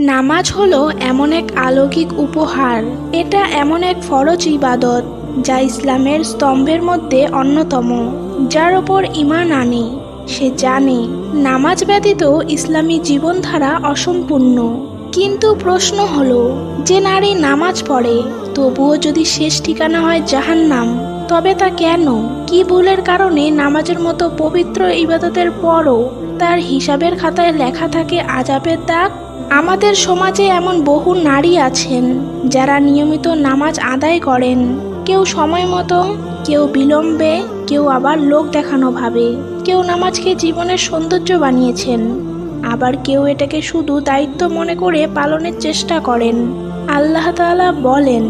নামাজ হলো এমন এক অলৌকিক উপহার। এটা এমন এক ফরজ ইবাদত, যা ইসলামের স্তম্ভের মধ্যে অন্যতম, যার ওপর ইমান আনে। সে জানে, নামাজ ব্যতীত ইসলামী জীবনধারা অসম্পূর্ণ। কিন্তু প্রশ্ন হলো, যে নারী নামাজ পড়ে, তবুও যদি শেষ ঠিকানা হয় জাহান্নাম, তবে তা কেন? কি ভুলের কারণে নামাজের মতো পবিত্র ইবাদতের পরও তার হিসাবের খাতায় লেখা থাকে আজাবের দাগ? আমাদের সমাজে এমন বহু নারী আছেন যারা নিয়মিত নামাজ আদায় করেন। কেউ সময় মতো, কেউ বিলম্বে, কেউ আবার লোক দেখানো ভাবে। কেউ নামাজকে জীবনের সৌন্দর্য বানিয়েছেন। আবার কেউ এটাকে শুধু দায়িত্ব মনে করে পালনের চেষ্টা করেন। আল্লাহ তাআলা বলেন,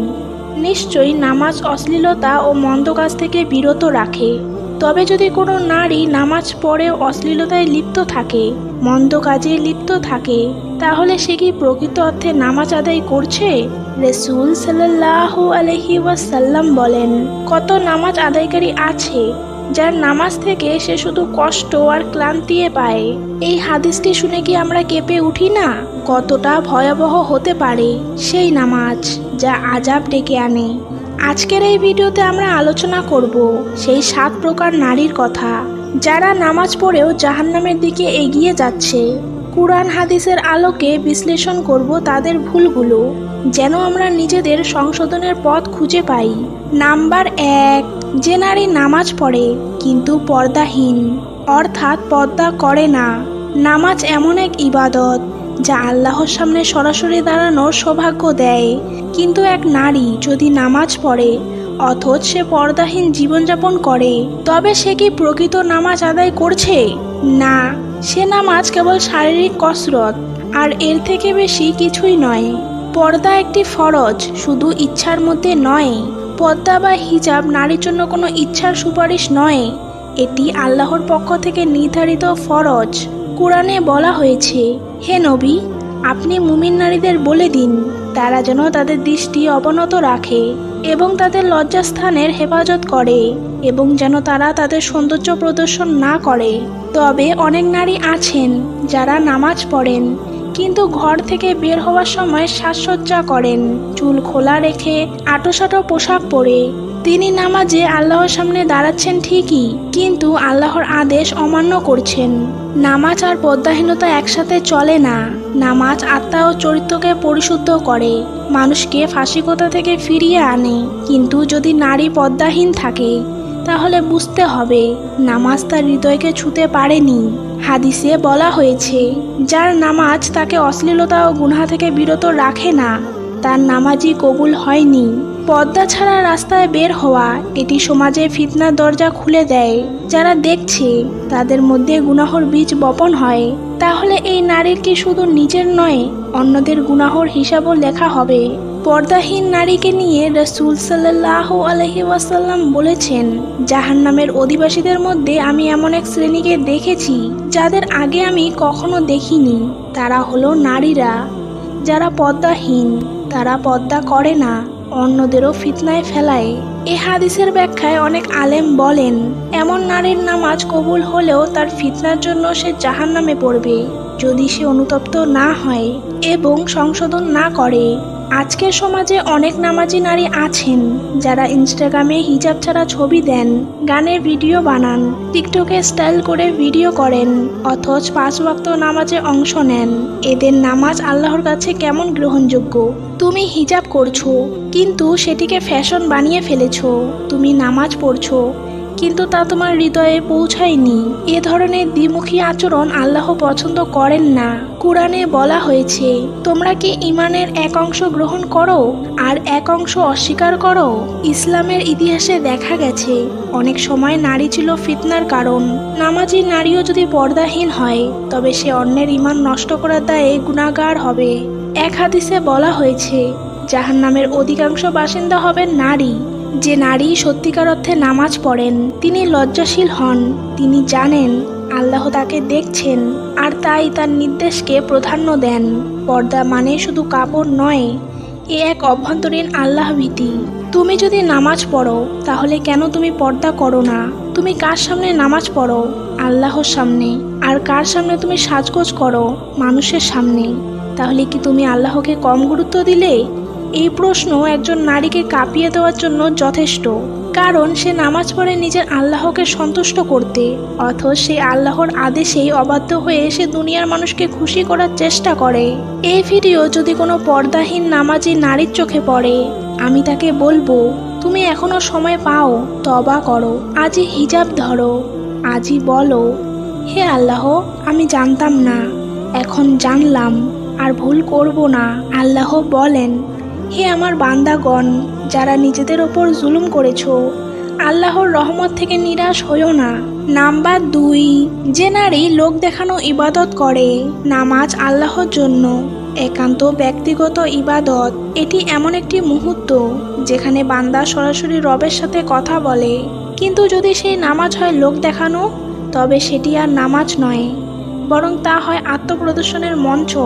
নিশ্চয়ই নামাজ অশ্লীলতা ও মন্দ কাজ থেকে বিরত রাখে। তবে যদি কোনো নারী নামাজ পড়ে অশ্লীলতায় লিপ্ত থাকে, মন্দ কাজে লিপ্ত থাকে, তাহলে সে কি প্রকৃত অর্থে নামাজ আদায় করছে? রসুল সাল্লাহ আলহি ওয়াসাল্লাম বলেন, কত নামাজ আদায়কারী আছে, যার নামাজ থেকে সে শুধু কষ্ট আর ক্লান্তি পায়? এই হাদিসটি শুনে কি আমরা কেঁপে উঠি না? কতটা ভয়াবহ হতে পারে সেই নামাজ, যা আজাব ডেকে আনে। আজকের এই ভিডিওতে আমরা আলোচনা করব সেই সাত প্রকার নারীর কথা, যারা নামাজ পড়েও জাহান্নামের দিকে এগিয়ে যাচ্ছে। কুরআন হাদিসের আলোকে বিশ্লেষণ করব তাদের ভুলগুলো, যেন আমরা নিজেদের সংশোধনের পথ খুঁজে পাই। নাম্বার এক, যে নারী নামাজ পড়ে, কিন্তু পর্দাহীন, অর্থাৎ পর্দা করে না। নামাজ এমন এক ইবাদত যা আল্লাহর সামনে সরাসরি দাঁড়ানোর সৌভাগ্য দেয়। কিন্তু এক নারী যদি নামাজ পড়ে, অথচ সে পর্দাহীন জীবনযাপন করে, তবে সে কি প্রকৃত নামাজ আদায় করছে? না, সে নামাজ কেবল শারীরিক কসরত, আর এর থেকে বেশি কিছুই নয়। পর্দা একটি ফরজ, শুধু ইচ্ছার মধ্যে নয়। পর্দা বা হিজাব নারীর জন্য কোনো ইচ্ছার সুপারিশ নয়। এটি আল্লাহর পক্ষ থেকে নির্ধারিত ফরজ। কোরআনে বলা হয়েছে, হে নবী, আপনি মুমিন নারীদের বলে দিন, তারা যেন তাদের দৃষ্টি অবনত রাখে এবং তাদের লজ্জাস্থানের হেফাজত করে এবং যেন তারা তাদের সৌন্দর্য প্রদর্শন না করে। তবে অনেক নারী আছেন যারা নামাজ পড়েন, কিন্তু ঘর থেকে বের হওয়ার সময় সাজসজ্জা করেন, চুল খোলা রেখে আটোসাটো পোশাক পরে তিনি নামাজে আল্লাহর সামনে দাঁড়াচ্ছেন ঠিকই, কিন্তু আল্লাহর আদেশ অমান্য করছেন। নামাজ আর পদ্মাহীনতা একসাথে চলে না। নামাজ আত্মা ও চরিত্রকে পরিশুদ্ধ করে। মানুষকে ফাঁসিকতা থেকে ফিরিয়ে আনে। কিন্তু যদি নারী পদ্মাহীন থাকে, তাহলে বুঝতে হবে, নামাজ তার হৃদয়কে ছুতে পারেনি। হাদিসে বলা হয়েছে, যার নামাজ তাকে অশ্লীলতা ও গুনহা থেকে বিরত রাখে না, তার নামাজই কবুল হয়নি। পর্দা ছাড়া রাস্তায় বের হওয়া, এটি সমাজে ফিতনার দরজা খুলে দেয়। যারা দেখছে, তাদের মধ্যে গুনাহর বীজ বপন হয়। তাহলে এই নারীর কি শুধু নিজের নয়, অন্যদের গুনাহর হিসাবও লেখা হবে। পর্দাহীন নারীকে নিয়ে রসুল সাল্লাহ আলহি ওয়াসাল্লাম বলেছেন, জাহান্নামের অধিবাসীদের মধ্যে আমি এমন এক শ্রেণীকে দেখেছি, যাদের আগে আমি কখনো দেখিনি। তারা হলো নারীরা। যারা পর্দাহীন তারা পর্দা করে না। অন্যদেরও ফিতনায় ফেলায় এ হাদিসের ব্যাখ্যায় অনেক আলেম বলেন, এমন নারীর নামাজ কবুল হলেও তার ফিতনার জন্য সে জাহান নামে পড়বে। যদি সে অনুতপ্ত না হয় এবং সংশোধন না করে আজকের সমাজে অনেক নামাজি নারী আছেন যারা ইনস্টাগ্রামে হিজাব ছাড়া ছবি দেন, গানের ভিডিও বানান টিকটকে স্টাইল করে ভিডিও করেন, অথচ পাঁচ ওয়াক্ত নামাজে অংশ নেন। এদের নামাজ আল্লাহর কাছে কেমন গ্রহণযোগ্য? তুমি হিজাব করছ, কিন্তু সেটিকে ফ্যাশন বানিয়ে ফেলেছো। তুমি নামাজ পড়ছো কিন্তু তা তোমার হৃদয়ে পৌঁছায়নি। এ ধরনের দ্বিমুখী আচরণ আল্লাহ পছন্দ করেন না। কোরআনে বলা হয়েছে, তোমরা কি ইমানের এক অংশ গ্রহণ করো আর এক অংশ অস্বীকার করো? ইসলামের ইতিহাসে দেখা গেছে, অনেক সময় নারী ছিল ফিতনার কারণ। নামাজি নারীও যদি পর্দাহীন হয়, তবে সে অন্যের ইমান নষ্ট করার দায়ে গুণাগার হবে। এক হাদিসে বলা হয়েছে, জাহান্নামের অধিকাংশ বাসিন্দা হবেন নারী। যে নারী সত্যিকার অর্থে নামাজ পড়েন, তিনি লজ্জাশীল হন। তিনি জানেন, আল্লাহ তাকে দেখছেন আর তাই তার নির্দেশকে প্রাধান্য দেন। পর্দা মানে শুধু কাপড় নয়, এ এক অভ্যন্তরীণ আল্লাহ ভীতি। তুমি যদি নামাজ পড়ো, তাহলে কেন তুমি পর্দা করো না? তুমি কার সামনে নামাজ পড়ো? আল্লাহর সামনে। আর কার সামনে তুমি সাজগোজ করো? মানুষের সামনে। তাহলে কি তুমি আল্লাহকে কম গুরুত্ব দিলে? এই প্রশ্ন একজন নারীকে কাঁপিয়ে দেওয়ার জন্য যথেষ্ট, কারণ সে নামাজ পড়ে নিজের আল্লাহকে সন্তুষ্ট করতে, অথচ সে আল্লাহর আদেশেই অবাধ্য হয়ে সে দুনিয়ার মানুষকে খুশি করার চেষ্টা করে। এই ভিডিও যদি কোনো পর্দাহীন নামাজি নারীর চোখে পড়ে, আমি তাকে বলব, তুমি এখনও সময় পাও তবা করো, আজই হিজাব ধরো, আজই বলো, হে আল্লাহ, আমি জানতাম না, এখন জানলাম, আর ভুল করব না, আল্লাহ বলেন হে আমার বান্দাগণ, যারা নিজেদের ওপর জুলুম করেছ, আল্লাহর রহমত থেকে নিরাশ হইও না। নাম্বার দুই, যে নারী লোক দেখানো ইবাদত করে, নামাজ আল্লাহর জন্য, একান্ত ব্যক্তিগত ইবাদত, এটি এমন একটি মুহূর্ত, যেখানে বান্দা সরাসরি রবের সাথে কথা বলে। কিন্তু যদি সেই নামাজ হয় লোক দেখানো, তবে সেটি আর নামাজ নয়, বরং তা হয় আত্মপ্রদর্শনের মঞ্চ।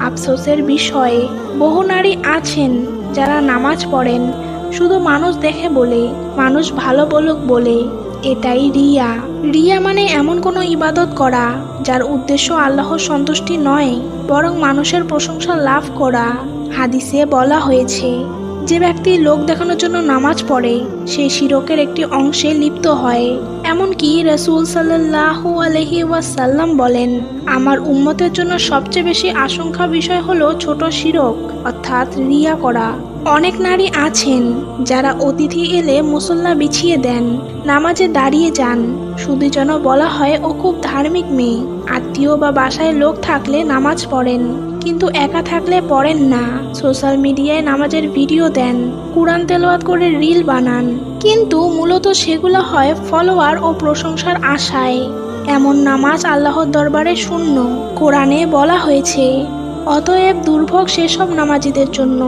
আফসোসের বিষয়ে বহু নারী আছেন যারা নামাজ পড়েন, শুধু মানুষ দেখে বলে, মানুষ ভালো বলুক বলে। এটাই রিয়া। রিয়া মানে এমন কোনো ইবাদত করা, যার উদ্দেশ্য আল্লাহর সন্তুষ্টি নয়, বরং মানুষের প্রশংসা লাভ করা। হাদিসে বলা হয়েছে, যে ব্যক্তি লোক দেখানোর জন্য নামাজ পড়ে, সেই শিরকের একটি অংশে লিপ্ত হয়। এমনকি রসুল সাল্লাহ আলহি ওয়াসাল্লাম বলেন, আমার উম্মতের জন্য সবচেয়ে বেশি আশঙ্কা বিষয় হলো ছোট শিরক, অর্থাৎ রিয়া করা। অনেক নারী আছেন যারা অতিথি এলে মুসল্লা বিছিয়ে দেন, নামাজে দাঁড়িয়ে যান। শুধু যেন বলা হয় ও খুব ধার্মিক মেয়ে। আত্মীয় বা বাসায় লোক থাকলে নামাজ পড়েন। কিন্তু একা থাকলে পড়েন না। সোশ্যাল মিডিয়ায় নামাজের ভিডিও দেন, কোরআন তেলাওয়াত করে রিল বানান। কিন্তু মূলত সেগুলো হয় ফলোয়ার ও প্রশংসার আশায়। এমন নামাজ আল্লাহর দরবারে শূন্য, কোরআনে বলা হয়েছে, অতএব দুর্ভোগ সেসব নামাজিদের জন্য।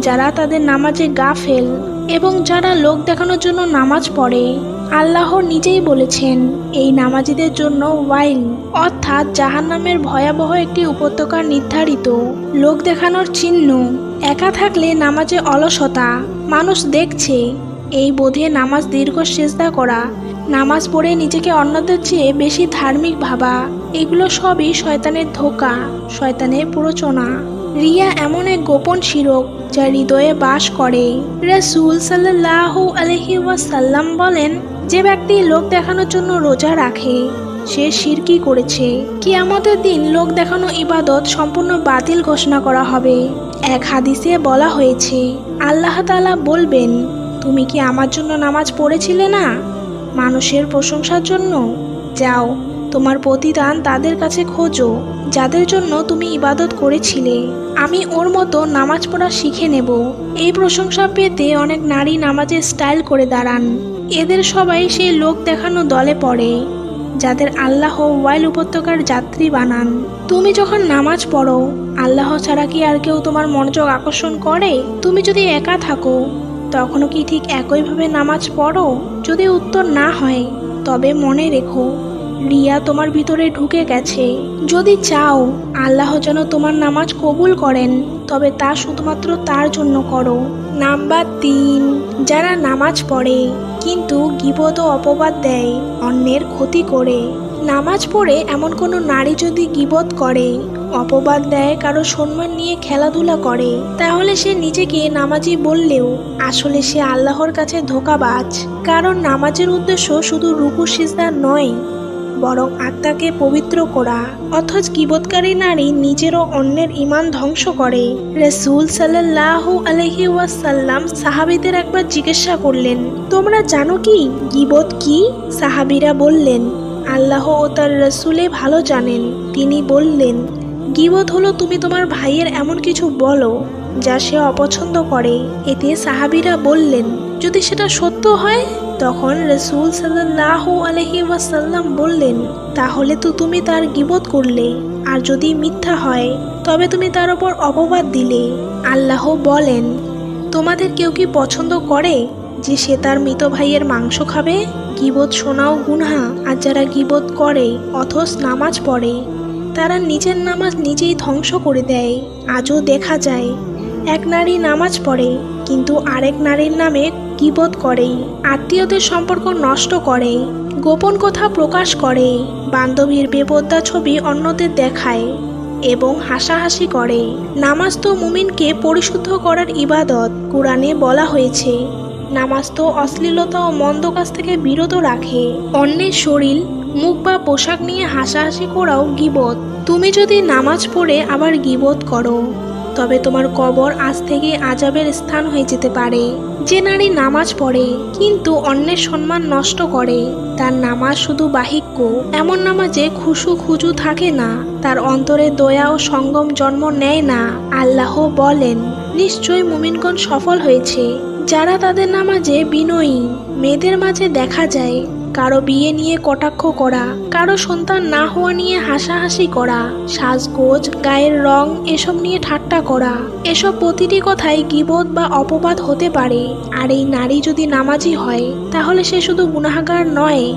যারা তাদের নামাজে গাফেল এবং যারা লোক দেখানোর জন্য নামাজ পড়ে। আল্লাহ নিজেই বলেছেন, এই নামাজিদের জন্য ওয়াইল, অর্থাৎ জাহান্নামের ভয়াবহ একটি উপত্যকা নির্ধারিত, লোক দেখানোর চিহ্ন। একা থাকলে নামাজে অলসতা, মানুষ দেখছে, এই বোধে নামাজ দীর্ঘ সেজদা করা, নামাজ পড়ে নিজেকে অন্যদের চেয়ে বেশি ধার্মিক ভাবা, এগুলো সবই শয়তানের ধোকা, শয়তানের প্ররোচনা। রিয়া এমন এক গোপন শিরক, যা হৃদয়ে বাস করে। রসুল সাল্লাহ আলহি ওয়াসাল্লাম বলেন যে ব্যক্তি লোক দেখানোর জন্য রোজা রাখে, সে শিরকি করেছে। কি আমাদের দিন লোক দেখানো ইবাদত সম্পূর্ণ বাতিল ঘোষণা করা হবে। এক হাদিসে বলা হয়েছে, আল্লাহ তাআলা বলবেন, তুমি কি আমার জন্য নামাজ পড়েছিলে না? মানুষের প্রশংসার জন্য? যাও, তোমার প্রতিদান তাদের কাছে খোঁজো, যাদের জন্য তুমি ইবাদত করেছিলে। আমি ওর মতো নামাজ পড়া শিখে নেব। এই প্রশংসা পেতে অনেক নারী নামাজের স্টাইল করে দাঁড়ান। এদের সবাই সেই লোক দেখানো দলে পড়ে, যাদের আল্লাহ ওয়াইল উপত্যকার যাত্রী বানান। তুমি যখন নামাজ পড়ো, আল্লাহ ছাড়া কি আর কেউ তোমার মনোযোগ আকর্ষণ করে? তুমি যদি একা থাকো, তখনও কি ঠিক একইভাবে নামাজ পড়ো? যদি উত্তর না হয়, তবে মনে রেখো রিয়া তোমার ভিতরে ঢুকে গেছে। যদি চাও, আল্লাহ যেন তোমার নামাজ কবুল করেন, তবে তা শুধুমাত্র তার জন্য করো। নাম্বার তিন, যারা নামাজ পড়ে, কিন্তু গিবত ও অপবাদ দেয়, অন্যের ক্ষতি করে। নামাজ পড়ে এমন কোনো নারী যদি গিবত করে, অপবাদ দেয়, কারও সম্মান নিয়ে খেলাধুলা করে, তাহলে সে নিজেকে নামাজি বললেও আসলে সে আল্লাহর কাছে ধোকাবাজ। কারণ নামাজের উদ্দেশ্য শুধু রুকু সিজদা নয় বরং আত্মাকে পবিত্র করা, অথচ কিবোধকারী নারী নিজেরও অন্যের ইমান ধ্বংস করে। রসুল সাল্লাহ আলহি ওয়াসাল্লাম সাহাবিদের একবার জিজ্ঞাসা করলেন, তোমরা জানো কি? গিবত কি? সাহাবিরা বললেন, আল্লাহ ও তার রসুলে ভালো জানেন। তিনি বললেন গিবত হলো তুমি তোমার ভাইয়ের এমন কিছু বলো, যা সে অপছন্দ করে। এতে সাহাবিরা বললেন, যদি সেটা সত্য হয় তখন রসুল সাল্লাহ আলহি ওয়াসাল্লাম বললেন, তাহলে তো তুমি তার গিবত করলে, আর যদি মিথ্যা হয়, তবে তুমি তার ওপর অপবাদ দিলে। আল্লাহ বলেন, তোমাদের কেউ কি পছন্দ করে যে সে তার মৃত ভাইয়ের মাংস খাবে? গিবত শোনাও গুনহা, আর যারা গিবত করে, অথচ নামাজ পড়ে, তারা নিজের নামাজ নিজেই ধ্বংস করে দেয়। আজও দেখা যায়, এক নারী নামাজ পড়ে, কিন্তু আরেক নারীর নামে কিবোধ করে, আত্মীয়দের সম্পর্ক নষ্ট করে, গোপন কথা প্রকাশ করে, বান্ধবীর বেপদ্দা ছবি অন্যদের দেখায় এবং হাসাহাসি করে। নামাজ তো মুমিনকে পরিশুদ্ধ করার ইবাদত, কোরআনে বলা হয়েছে, নামাজ তো অশ্লীলতা ও মন্দ কাজ থেকে বিরত রাখে। অন্যের শরীর, মুখ বা পোশাক নিয়ে হাসাহাসি করাও গিবত। তুমি যদি নামাজ পড়ে আবার গিবত করো। তবে তোমার কবর আজ থেকে আজাবের স্থান হয়ে যেতে পারে। যে নারী নামাজ পড়ে, কিন্তু অন্যের সম্মান নষ্ট করে, তার নামাজ শুধু বাহিক্য। এমন নামাজে খুশু খুজু থাকে না, তার অন্তরে দয়া ও সঙ্গম জন্ম নেয় না, আল্লাহ বলেন, নিশ্চয়ই মুমিনগণ সফল হয়েছে। যারা তাদের নামাজে বিনয়ী, মেয়েদের মাঝে দেখা যায় কারও বিয়ে নিয়ে কটাক্ষ করা, কারও সন্তান না হওয়া নিয়ে হাসাহাসি করা, সাজগোজ, গায়ের রং এসব নিয়ে ঠাট্টা করা, এসব প্রতিটি কথাই গিবত বা অপবাদ হতে পারে। আর এই নারী যদি নামাজি হয়, তাহলে সে শুধু গুনাহাগার নয়,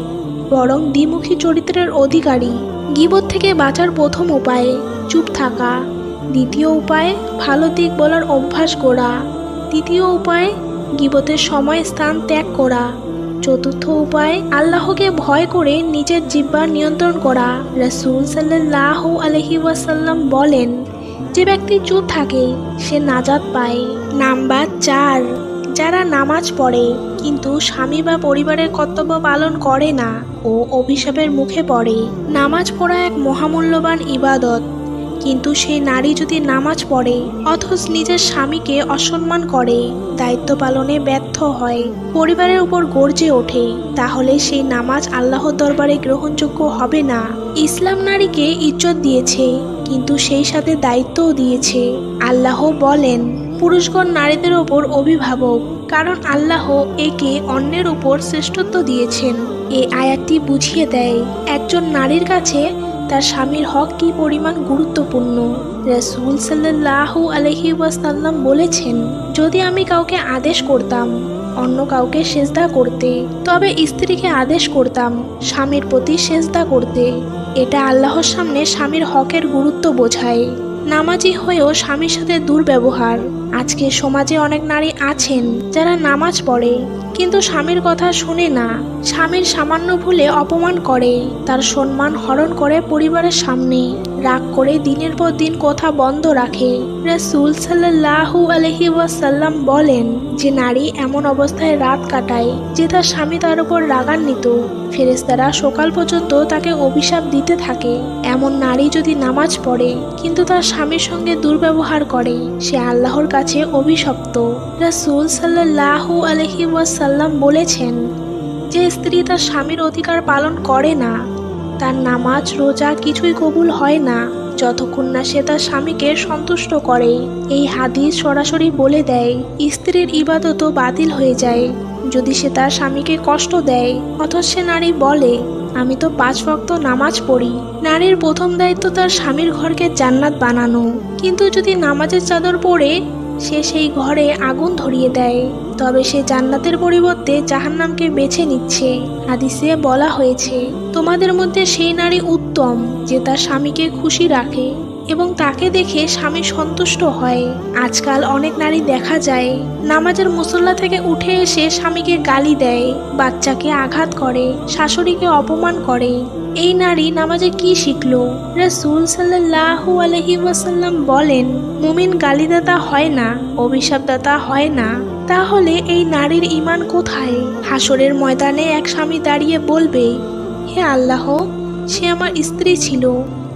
বরং দ্বিমুখী চরিত্রের অধিকারী। গিবত থেকে বাঁচার প্রথম উপায়, চুপ থাকা। দ্বিতীয় উপায়, ভালো দিক বলার অভ্যাস করা। তৃতীয় উপায়, গিবতের সময় স্থান ত্যাগ করা। চতুর্থ উপায়, আল্লাহকে ভয় করে নিজের জিব্বা নিয়ন্ত্রণ করা। রসুল সাল্লাহ আলহি ওয়াসাল্লাম বলেন, যে ব্যক্তি চুপ থাকে, সে নাজাত পায়। নাম্বার চার, যারা নামাজ পড়ে, কিন্তু স্বামী বা পরিবারের কর্তব্য পালন করে না ও অভিশাপের মুখে পড়ে। নামাজ পড়া এক মহামূল্যবান ইবাদত। কিন্তু সেই নারী যদি নামাজ পড়ে, অথচ নিজের স্বামীকে অসম্মান করে, দায়িত্ব পালনে ব্যর্থ হয়, পরিবারের উপর গর্জে ওঠে, তাহলে সেই নামাজ আল্লাহর দরবারে গ্রহণযোগ্য হবে না। ইসলাম নারীকে ইজ্জত দিয়েছে, কিন্তু সেই সাথে দায়িত্বও দিয়েছে। আল্লাহ বলেন, পুরুষগণ নারীদের ওপর অভিভাবক, কারণ আল্লাহ একে অন্যের উপর শ্রেষ্ঠত্ব দিয়েছেন। এই আয়াতটি বুঝিয়ে দেয়, একজন নারীর কাছে তার স্বামীর হক কি পরিমাণ গুরুত্বপূর্ণ? রসুল সাল্লাহ আলহি ওয়াসাল্লাম বলেছেন, যদি আমি কাউকে আদেশ করতাম, অন্য কাউকে সেজদা করতে, তবে স্ত্রীকে আদেশ করতাম স্বামীর প্রতি সেজদা করতে। এটা আল্লাহর সামনে স্বামীর হকের গুরুত্ব বোঝায়। নামাজি হয়েও স্বামীর সাথে দুর্ব্যবহার। আজকে সমাজে অনেক নারী আছেন যারা নামাজ পড়ে, কিন্তু স্বামীর কথা শুনে না। স্বামীর সামান্য ভুলে অপমান করে, তার সম্মান হরণ করে পরিবারের সামনে। রাগ করে দিনের পর দিন কথা বন্ধ রাখে। রাসুল সাল্লাহু আলহি ওয়াসাল্লাম বলেন যে নারী এমন অবস্থায় রাত কাটায় যে তার স্বামী তার উপর রাগান্বিত। ফেরেস্তারা সকাল পর্যন্ত তাকে অভিশাপ দিতে থাকে। এমন নারী যদি নামাজ পড়ে, কিন্তু তার স্বামীর সঙ্গে দুর্ব্যবহার করে, সে আল্লাহর কাছে অভিশপ্ত। রাসুল সাল্লাহু আলহি ওয়াসাল্লাম বলেছেন যে স্ত্রী তার স্বামীর অধিকার পালন করে না তার নামাজ, রোজা কিছুই কবুল হয় না। যতক্ষণ না সে তার স্বামীকে সন্তুষ্ট করে। এই হাদিস সরাসরি বলে দেয়, স্ত্রীর ইবাদত বাতিল হয়ে যায়। যদি সে তার স্বামীকে কষ্ট দেয়, অথচ সে নারী বলে, আমি তো পাঁচ ভক্ত নামাজ পড়ি। নারীর প্রথম দায়িত্ব তার স্বামীর ঘরকে জান্নাত বানানো। কিন্তু যদি নামাজের চাদর পরে সে সেই ঘরে আগুন ধরিয়ে দেয়। তবে সে জান্নাতের পরিবর্তে জাহান্নামকে বেছে নিচ্ছে। হাদিসে বলা হয়েছে, তোমাদের মধ্যে সেই নারী উত্তম যে তার স্বামীকে খুশি রাখে এবং তাকে দেখে স্বামী সন্তুষ্ট হয়। আজকাল অনেক নারী দেখা যায়, নামাজের মুসল্লা থেকে উঠে এসে স্বামীকে গালি দেয়, বাচ্চাকে আঘাত করে, শাশুড়িকে অপমান করে। এই নারী নামাজে কি শিখল? রাসূল সাল্লাল্লাহু আলাইহি ওয়াসাল্লাম বলেন, মুমিন গালিদাতা হয় না, অভিশাপদাতা হয় না। তাহলে এই নারীর ইমান কোথায়? হাসরের ময়দানে এক স্বামী দাঁড়িয়ে বলবে, হে আল্লাহ, সে আমার স্ত্রী ছিল,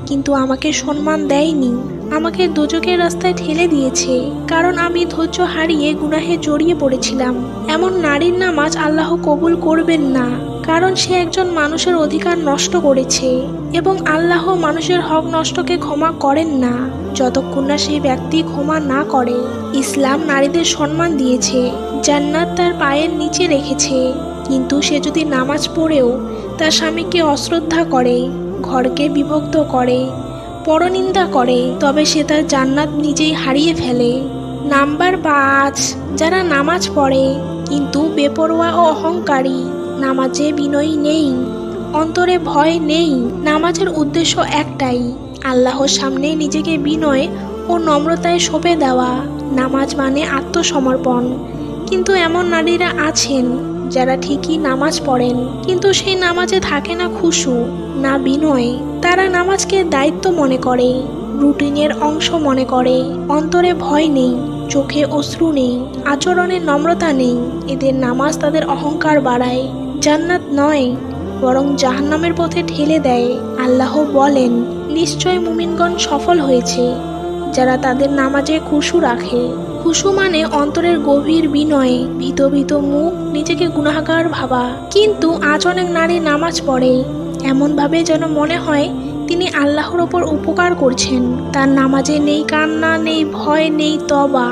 কিন্তু আমাকে সম্মান দেয়নি। আমাকে দুজকের রাস্তায় ঠেলে দিয়েছে, কারণ আমি ধৈর্য হারিয়ে গুনাহে জড়িয়ে পড়েছিলাম। এমন নারীর নামাজ আল্লাহ কবুল করবেন না। কারণ সে একজন মানুষের অধিকার নষ্ট করেছে এবং আল্লাহ মানুষের হক নষ্টকে ক্ষমা করেন না। যতক্ষণ না সেই ব্যক্তি ক্ষমা না করে, ইসলাম নারীদের সম্মান দিয়েছে, জান্নাত তার পায়ের নিচে রেখেছে। কিন্তু সে যদি নামাজ পড়েও তার স্বামীকে অশ্রদ্ধা করে, ঘরকে বিভক্ত করে, পরনিন্দা করে, তবে সে তার জান্নাত নিজেই হারিয়ে ফেলে। নাম্বার পাঁচ, যারা নামাজ পড়ে, কিন্তু বেপরোয়া ও অহংকারী নামাজে বিনয়ী নেই, অন্তরে ভয় নেই, নামাজের উদ্দেশ্য একটাই, আল্লাহর সামনে নিজেকে বিনয় ও নম্রতায় সঁপে দেওয়া। নামাজ মানে আত্মসমর্পণ। কিন্তু এমন নারীরা আছেন, যারা ঠিকই নামাজ পড়েন, কিন্তু সেই নামাজে থাকে না খুশু, না বিনয়। তারা নামাজকে দায়িত্ব মনে করে, রুটিনের অংশ মনে করে, অন্তরে ভয় নেই, চোখে অশ্রু নেই, আচরণে নম্রতা নেই, এদের নামাজ তাদের অহংকার বাড়ায়। জান্নাত নয়, বরং জাহান্নামের পথে ঠেলে দেয়। আল্লাহ বলেন, নিশ্চয় মুমিনগণ সফল হয়েছে, যারা তাদের নামাজে খুশু রাখে। খুশু মানে অন্তরের গভীর বিনয়ে, ভীত ভীত মুখ, নিজেকে গুণাগার ভাবা। কিন্তু আজ অনেক নারী নামাজ পড়ে। এমনভাবে যেন মনে হয়, তিনি আল্লাহর ওপর উপকার করছেন। তার নামাজে নেই কান্না, নেই ভয়, নেই তবা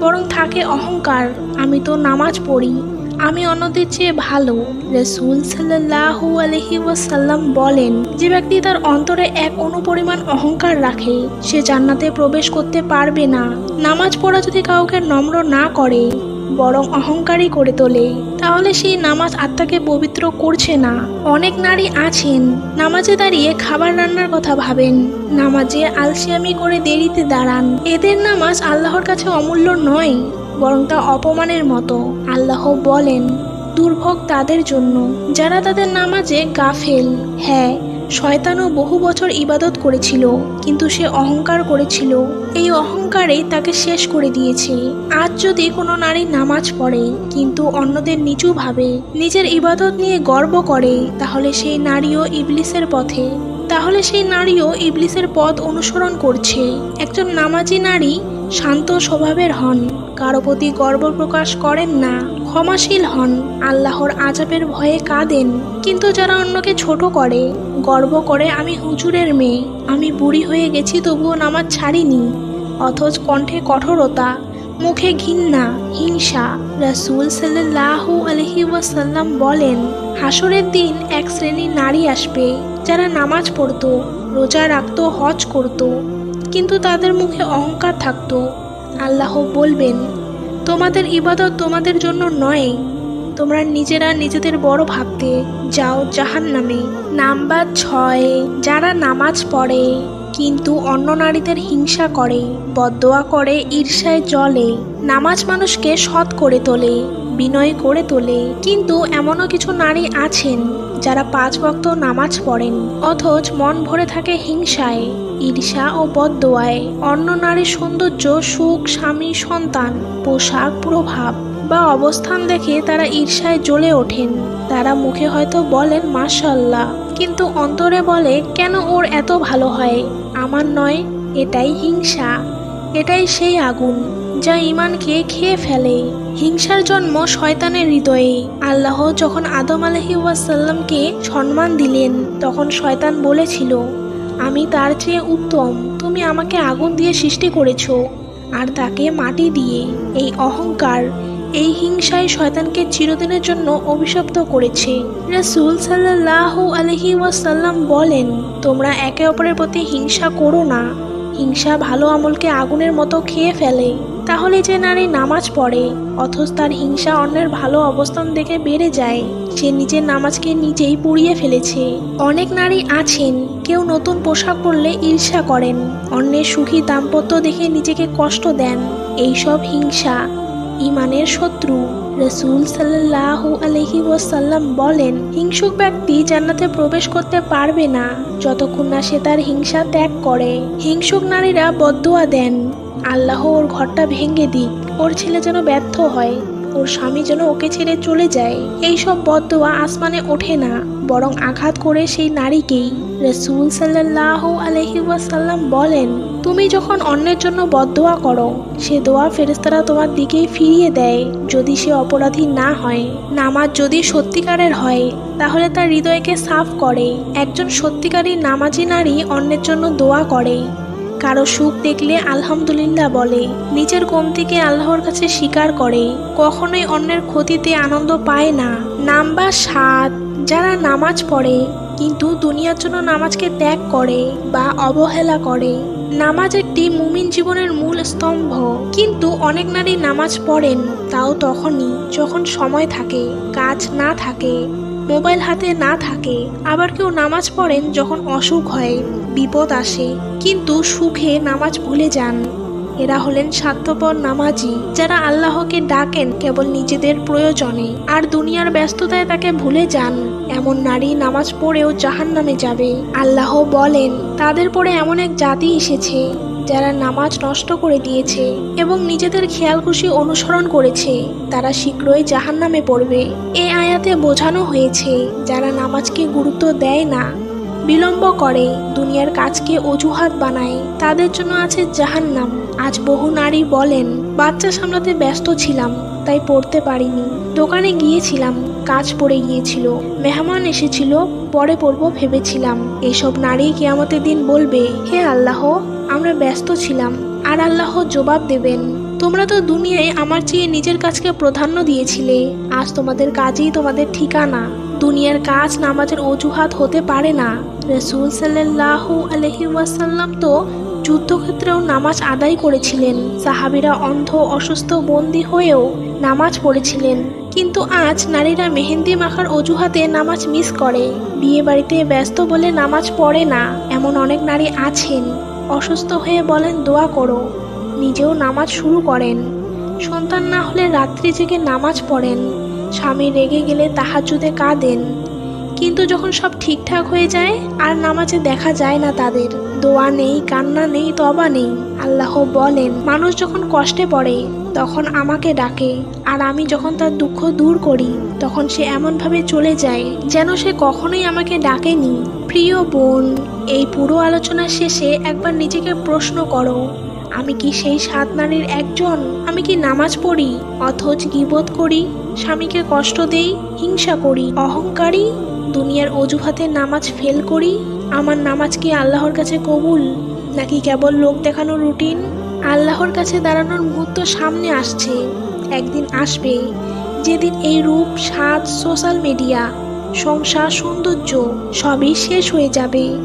বরং থাকে অহংকার। আমি তো নামাজ পড়ি। আমি অন্যদের চেয়ে ভালো, রসুল সাল্লাহু আলহি ওয়াসাল্লাম বলেন, যে ব্যক্তি তার অন্তরে এক অনুপরিমাণ অহংকার রাখে, সে জান্নাতে প্রবেশ করতে পারবে না। নামাজ পড়া যদি কাউকে নম্র না করে, বরং অহংকারী করে তোলে, তাহলে সেই নামাজ আত্মাকে পবিত্র করছে না। অনেক নারী আছেন, নামাজে দাঁড়িয়ে খাবার রান্নার কথা ভাবেন, নামাজে আলসিয়ামি করে দেরিতে দাঁড়ান। এদের নামাজ আল্লাহর কাছে অমূল্য নয়। বরং তা অপমানের মতো। আল্লাহ বলেন, দুর্ভোগ তাদের জন্য, যারা তাদের নামাজে গাফেল। হ্যাঁ শয়তানও বহু বছর ইবাদত করেছিল, কিন্তু সে অহংকার করেছিল। এই অহংকারেই তাকে শেষ করে দিয়েছে। আজ যদি কোনো নারী নামাজ পড়ে, কিন্তু অন্যদের নিচু ভাবে, নিজের ইবাদত নিয়ে গর্ব করে, তাহলে সেই নারীও ইবলিসের পথে। তাহলে সেই নারীও ইবলিসের পথ অনুসরণ করছে। একজন নামাজি নারী শান্ত স্বভাবের হন। কারও প্রতি গর্ব প্রকাশ করেন না। ক্ষমাশীল হন, আল্লাহর আজাবের ভয়ে কাঁদেন। কিন্তু যারা অন্যকে ছোট করে, গর্ব করে আমি হুজুরের মেয়ে, আমি বুড়ি হয়ে গেছি তবুও নামাজ ছাড়িনি। অথচ কণ্ঠে কঠোরতা, মুখে ঘৃণা, হিংসা, রাসূল সাল্লাল্লাহু আলহি ওয়াসাল্লাম বলেন হাসরের দিন এক শ্রেণির নারী আসবে, যারা নামাজ পড়তো, রোজা রাখতো, হজ করতো। কিন্তু তাদের মুখে অহংকার থাকতো। আল্লাহ বলবেন, তোমাদের ইবাদত তোমাদের জন্য নয়। তোমরা নিজেরা নিজেদের বড় ভাবতে যাও জাহান নামে নাম্বার ছয়, যারা নামাজ পড়ে কিন্তু অন্য নারীদের হিংসা করে, বদোয়া করে ঈর্ষায় জলে নামাজ মানুষকে সৎ করে তোলে, বিনয় করে তোলে। কিন্তু এমনও কিছু নারী আছেন যারা পাঁচ ভক্ত নামাজ পড়েন, অথচ মন ভরে থাকে হিংসায়। ঈর্ষা ও বদদোয়ায়। অন্য নারীর সৌন্দর্য, সুখ, স্বামী, সন্তান, পোশাক, প্রভাব বা অবস্থান দেখে তারা ঈর্ষায় জ্বলে ওঠেন। তারা মুখে হয়তো বলেন মাশাল্লাহ কিন্তু অন্তরে বলে, কেন ওর এত ভালো হয়? আমার নয়, এটাই হিংসা। এটাই সেই আগুন যা ইমানকে খেয়ে ফেলে। হিংসার জন্ম শয়তানের হৃদয়ে আল্লাহ যখন আদম আলহি ওয়াসাল্লামকে সম্মান দিলেন, তখন শয়তান বলেছিল আমি তার চেয়ে উত্তম। তুমি আমাকে আগুন দিয়ে সৃষ্টি করেছ, আর তাকে মাটি দিয়ে এই অহংকার, এই হিংসায় শয়তানকে চিরদিনের জন্য অভিশপ্ত করেছে। রাসুল সাল্লাহ আলহি ওয়াসাল্লাম বলেন, তোমরা একে অপরের প্রতি হিংসা করো না। হিংসা ভালো আমলকে আগুনের মতো খেয়ে ফেলে। তাহলে যে নারী নামাজ পড়ে, অথচ তার হিংসা অন্যের ভালো অবস্থান দেখে বেড়ে যায়, সে নিজের নামাজকে নিজেই পুড়িয়ে ফেলেছে। অনেক নারী আছেন, কেউ নতুন পোশাক পরলে ঈর্ষা করেন, অন্যের সুখী দাম্পত্য দেখে নিজেকে কষ্ট দেন। এইসব হিংসা, ইমানের শত্রু, রসুল সাল্লাহ আলহি ওয়াসাল্লাম বলেন, হিংসুক ব্যক্তি জান্নাতে প্রবেশ করতে পারবে না, যতক্ষণ না সে তার হিংসা ত্যাগ করে। হিংসুক নারীরা বদুয়া দেন। আল্লাহ ওর ঘরটা ভেঙে দিক। ওর ছেলে যেন ব্যর্থ হয়, ওর স্বামী যেন ওকে ছেড়ে চলে যায়। এইসব বদুয়া আসমানে ওঠে না, বরং আঘাত করে সেই নারীকেই। রসুল সাল্লাহ ওয়াসাল্লাম বলেন, তুমি যখন অন্যের জন্য বদোয়া করো, সে দোয়া ফেরেস্তারা তোমার দিকেই ফিরিয়ে দেয়। যদি সে অপরাধী না হয়, নামাজ যদি সত্যিকারের হয়, তাহলে তার হৃদয়কে সাফ করে। একজন সত্যিকারী নামাজি নারী অন্যের জন্য দোয়া করে। কারও সুখ দেখলে আলহামদুলিল্লাহ বলে। নিজের কমতিকে আল্লাহর কাছে স্বীকার করে। কখনোই অন্যের ক্ষতিতে আনন্দ পায় না। নাম্বার সাত, যারা নামাজ পড়ে, কিন্তু দুনিয়ার জন্য নামাজকে ত্যাগ করে বা অবহেলা করে। নামাজ একটি মুমিন জীবনের মূল স্তম্ভ। কিন্তু অনেক নারী নামাজ পড়েন, তাও তখনই, যখন সময় থাকে, কাজ না থাকে, মোবাইল হাতে না থাকে। আবার কেউ নামাজ পড়েন যখন অসুখ হয়। বিপদ আসে, কিন্তু সুখে নামাজ ভুলে যান। এরা হলেন স্বার্থপর নামাজি, যারা আল্লাহকে ডাকেন কেবল নিজেদের প্রয়োজনে, আর দুনিয়ার ব্যস্ততায় তাকে ভুলে যান। এমন নারী নামাজ পড়েও জাহান নামে যাবে। আল্লাহ বলেন, তাদের পরে এমন এক জাতি এসেছে, যারা নামাজ নষ্ট করে দিয়েছে এবং নিজেদের খেয়াল খুশি অনুসরণ করেছে। তারা শীঘ্রই জাহান নামে পড়বে। এ আয়াতে বোঝানো হয়েছে, যারা নামাজকে গুরুত্ব দেয় না বিলম্ব করে, দুনিয়ার কাজকে অজুহাত বানায়। তাদের জন্য আছে জাহান্নাম। আজ বহু নারী বলেন, বাচ্চা সামলাতে ব্যস্ত ছিলাম, তাই পড়তে পারিনি। দোকানে গিয়েছিলাম, কাজ পড়ে গিয়েছিল। মেহমান এসেছিল, পরে পড়ব ভেবেছিলাম। এসব নারী কেয়ামতের দিন বলবে, হে আল্লাহ, আমরা ব্যস্ত ছিলাম। আর আল্লাহ জবাব দেবেন, তোমরা তো দুনিয়ায় আমার চেয়ে নিজের কাজকে প্রাধান্য দিয়েছিলে। আজ তোমাদের কাজেই তোমাদের ঠিকানা। দুনিয়ার কাজ নামাজের অজুহাত হতে পারে না। রসুল সাল্লাহ আলহি ওয়াসাল্লাম তো যুদ্ধক্ষেত্রেও নামাজ আদায় করেছিলেন। সাহাবিরা অন্ধ, অসুস্থ, বন্দী হয়েও নামাজ পড়েছিলেন। কিন্তু আজ নারীরা মেহেন্দি মাখার অজুহাতে নামাজ মিস করে। বিয়ে বাড়িতে ব্যস্ত বলে নামাজ পড়ে না, এমন অনেক নারী আছেন। অসুস্থ হয়ে বলেন, দোয়া করো। নিজেও নামাজ শুরু করেন। সন্তান না হলে রাত্রি জেগে নামাজ পড়েন। স্বামী রেগে গেলে তাহাজুদে কাঁদেন। কিন্তু যখন সব ঠিকঠাক হয়ে যায়, আর নামাজে দেখা যায় না তাদের। দোয়া নেই, কান্না নেই তবা নেই। আল্লাহ বলেন, মানুষ যখন কষ্টে পড়ে, তখন আমাকে ডাকে। আর আমি যখন তার দুঃখ দূর করি, তখন সে এমনভাবে চলে যায় যেন সে কখনোই আমাকে ডাকেনি। প্রিয় বোন, এই পুরো আলোচনা শেষে একবার নিজেকে প্রশ্ন করো, আমি কি সেই সাত নারীর একজন? আমি কি নামাজ পড়ি, অথচ গিবোধ করি, স্বামীকে কষ্ট দেই, হিংসা করি, অহংকারী? দুনিয়ার অজুহাতে নামাজ ফেল করি? আমার নামাজ কি আল্লাহর কাছে কবুল? নাকি কেবল লোক দেখানো রুটিন? আল্লাহর কাছে দাঁড়ানোর মুহূর্ত সামনে আসছে। একদিন আসবে। যেদিন এই রূপ, স্বাদ সোশ্যাল মিডিয়া সংসার, সৌন্দর্য সবই শেষ হয়ে যাবে।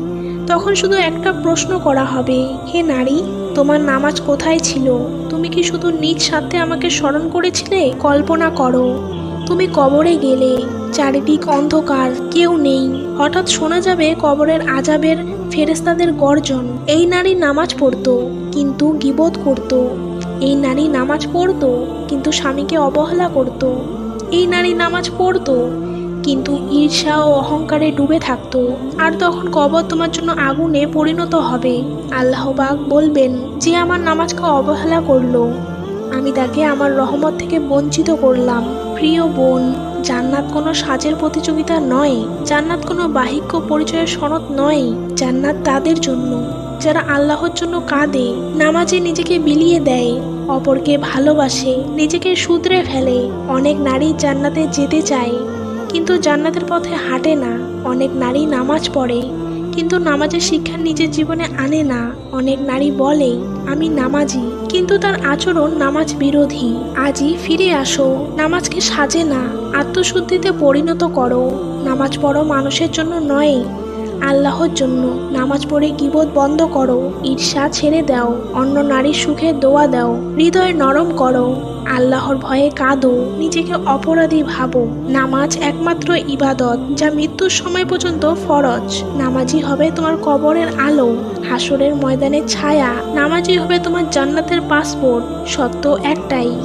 তখন শুধু একটা প্রশ্ন করা হবে, হে নারী, তোমার নামাজ কোথায় ছিল? তুমি কি শুধু নিজ সাথে আমাকে স্মরণ করেছিলে? কল্পনা করো। তুমি কবরে গেলে, চারিদিক অন্ধকার, কেউ নেই। হঠাৎ শোনা যাবে কবরের আজাবের ফেরেস্তাদের গর্জন। এই নারী নামাজ পড়তো, কিন্তু গিবোধ করত। এই নারী নামাজ পড়তো, কিন্তু স্বামীকে অবহেলা করত। এই নারী নামাজ পড়তো, কিন্তু ঈর্ষা ও অহংকারে ডুবে থাকতো। আর তখন কবর তোমার জন্য আগুনে পরিণত হবে। আল্লাহবাক বলবেন, যে আমার নামাজকে অবহেলা করল, আমি তাকে আমার রহমত থেকে বঞ্চিত করলাম। প্রিয় বোন, জান্নাত কোনো সাজের প্রতিযোগিতা নয়, জান্নাত কোনো বাহিক্য পরিচয়ের সনদ নয়, জান্নাত তাদের জন্য। যারা আল্লাহর জন্য কাঁদে, নামাজে নিজেকে বিলিয়ে দেয়, অপরকে ভালোবাসে, নিজেকে শুধরে ফেলে। অনেক নারী জান্নাতে যেতে চায়, কিন্তু জান্নাতের পথে হাঁটে না। অনেক নারী নামাজ পড়ে কিন্তু নামাজের শিক্ষা নিজের জীবনে আনে না। অনেক নারী বলে আমি নামাজি, কিন্তু তার আচরণ নামাজ বিরোধী। আজই ফিরে আসো, নামাজকে সাজে না, আত্মশুদ্ধিতে পরিণত করো। নামাজ পড়ো মানুষের জন্য নয়, আল্লাহর জন্য। নামাজ পড়ে গিবোধ বন্ধ করো, ঈর্ষা ছেড়ে দাও। অন্য নারীর সুখে দোয়া দাও। হৃদয় নরম করো। আল্লাহর ভয়ে কাঁদো, নিজেকে অপরাধী ভাবো। নামাজ একমাত্র ইবাদত, যা মৃত্যুর সময় পর্যন্ত ফরজ। নামাজি হবে তোমার কবরের আলো, হাসরের ময়দানের ছায়া। নামাজি হবে তোমার জান্নাতের পাসপোর্ট, সত্য একটাই।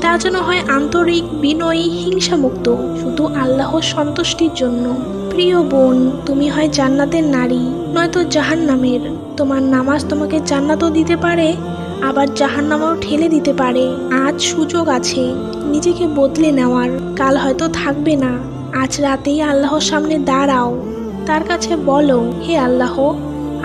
তা যেন হয় আন্তরিক বিনয়ী হিংসামুক্ত, শুধু আল্লাহর সন্তুষ্টির জন্য। প্রিয় বোন, তুমি হয় জান্নাতের নারী, নয়তো জাহান নামের তোমার নামাজ তোমাকে জান্নাতও দিতে পারে আবার জাহার নামাও ঠেলে দিতে পারে। আজ সুযোগ আছে, নিজেকে বদলে নেওয়ার। কাল হয়তো থাকবে না। আজ রাতেই আল্লাহর সামনে দাঁড়াও। তার কাছে বলো, হে আল্লাহ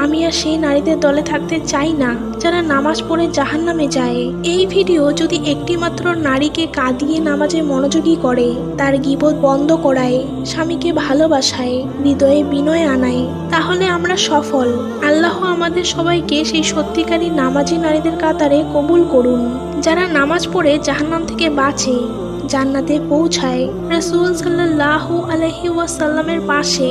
আমি আর সেই নারীদের দলে থাকতে চাই না, যারা নামাজ পড়ে জাহান নামে যায়। এই ভিডিও যদি একটিমাত্র নারীকে কাঁদিয়ে নামাজে মনোযোগী করে, তার গিবোধ বন্ধ করায়, স্বামীকে ভালোবাসায়, হৃদয়ে বিনয় আনায়, তাহলে আমরা সফল। আল্লাহ আমাদের সবাইকে সেই সত্যিকারী নামাজি নারীদের কাতারে কবুল করুন, যারা নামাজ পড়ে জাহান্নাম থেকে বাঁচে, জান্নাতে পৌঁছায়। রাসূল সাল্লাল্লাহু আলাইহি ওয়াসাল্লামের পাশে।